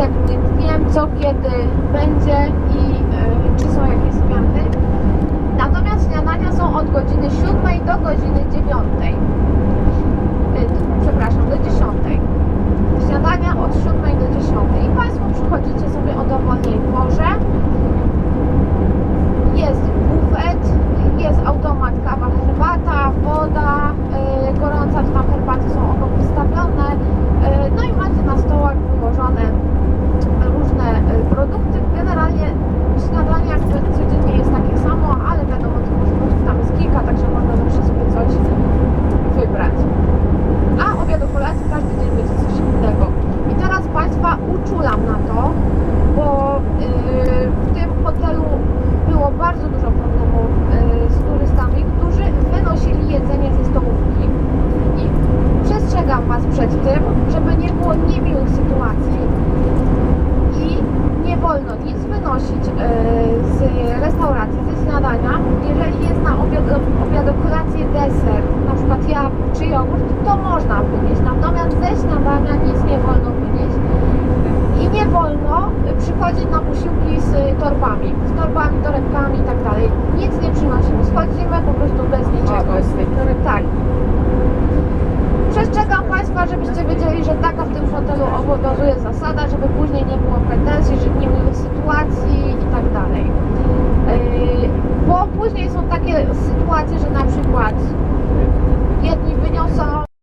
tak wiem co kiedy będzie i e, czy są jakieś zmiany. Natomiast śniadania są od godziny 7 do godziny 9. bardzo dużo problemów yy, z turystami, którzy wynosili jedzenie ze stołówki. I przestrzegam Was przed tym, żeby nie było niemiłych sytuacji i nie wolno nic wynosić yy, z restauracji, ze śniadania. Jeżeli jest na obiad, obiad kolację deser, na przykład jabłko czy jogurt, to można wynieść. Natomiast ze śniadania nic nie wolno wynieść. I nie wolno przychodzić na posiłki z torbami, z torbami, torebkami i tak dalej. Nic nie przynosimy, schodzimy po prostu bez niczego. Tak. Żebyście wiedzieli, że taka w tym hotelu obowiązuje zasada, żeby później nie było pretensji, że nie było sytuacji i tak dalej. Yy, Bo później są takie sytuacje, że na przykład